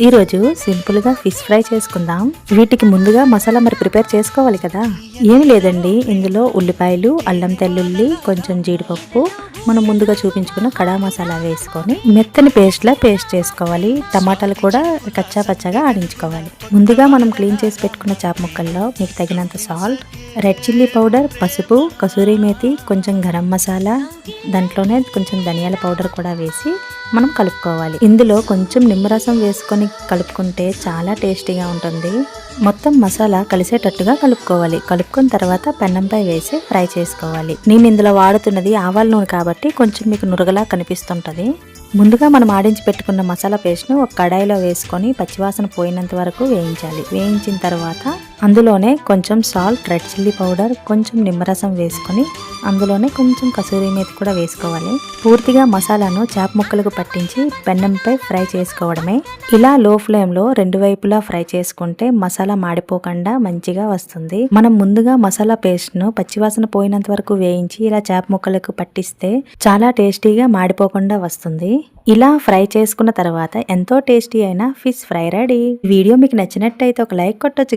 ఈరోజు సింపుల్గా fish fry చేసుకుందాం. వీటికి ముందుగా మసాలా మరి ప్రిపేర్ చేసుకోవాలి కదా? ఏమి లేదండి. ఇందులో ఉల్లిపాయలు అల్లం తెల్లుల్లి కొంచెం జీడిపప్పు మనం ముందుగా చూపించుకున్న కడా మసాలా వేసుకొని మెత్తని పేస్ట్లా పేస్ట్ చేసుకోవాలి. టమాటాలు కూడా కచ్చా పచ్చగా ఆడించుకోవాలి. ముందుగా మనం క్లీన్ చేసి పెట్టుకున్న చాప ముక్కల్లో మీకు తగినంత సాల్ట్ రెడ్ చిల్లీ పౌడర్ పసుపు కసూరి మేతి కొంచెం గరం మసాలా దాంట్లోనే కొంచెం ధనియాల పౌడర్ కూడా వేసి మనం కలుపుకోవాలి. ఇందులో కొంచెం నిమ్మరసం వేసుకొని కలుపుకుంటే చాలా టేస్టీగా ఉంటుంది. మొత్తం మసాలా కలిసేటట్టుగా కలుపుకోవాలి. కలుపుకున్న తర్వాత పెన్నంపై వేసి ఫ్రై చేసుకోవాలి. నేను ఇందులో వాడుతున్నది ఆవాల నూనె కాబట్టి కొంచెం మీకు నురగలా కనిపిస్తుంటుంది. ముందుగా మనం ఆడించి పెట్టుకున్న మసాలా పేస్ట్ను ఒక కడాయిలో వేసుకొని పచ్చివాసన పోయినంత వరకు వేయించాలి. వేయించిన తర్వాత అందులోనే కొంచెం సాల్ట్ రెడ్ చిల్లీ పౌడర్ కొంచెం నిమ్మరసం వేసుకొని అందులోనే కొంచెం కసూరి మేతి కూడా వేసుకోవాలి. పూర్తిగా మసాలాను చేప ముక్కలకు పట్టించి పెన్నంపై ఫ్రై చేసుకోవడమే. ఇలా లో ఫ్లేమ్లో రెండు వైపులా ఫ్రై చేసుకుంటే మసాలా మాడిపోకుండా మంచిగా వస్తుంది. మనం ముందుగా మసాలా పేస్ట్ను పచ్చివాసన పోయినంత వరకు వేయించి ఇలా చేప ముక్కలకు పట్టిస్తే చాలా టేస్టీగా మాడిపోకుండా వస్తుంది. ఇలా ఫ్రై చేసుకున్న తర్వాత ఎంతో టేస్టీ అయిన ఫిష్ ఫ్రై రెడీ. వీడియో మీకు నచ్చినట్టయితే ఒక లైక్ కొట్టొచ్చు.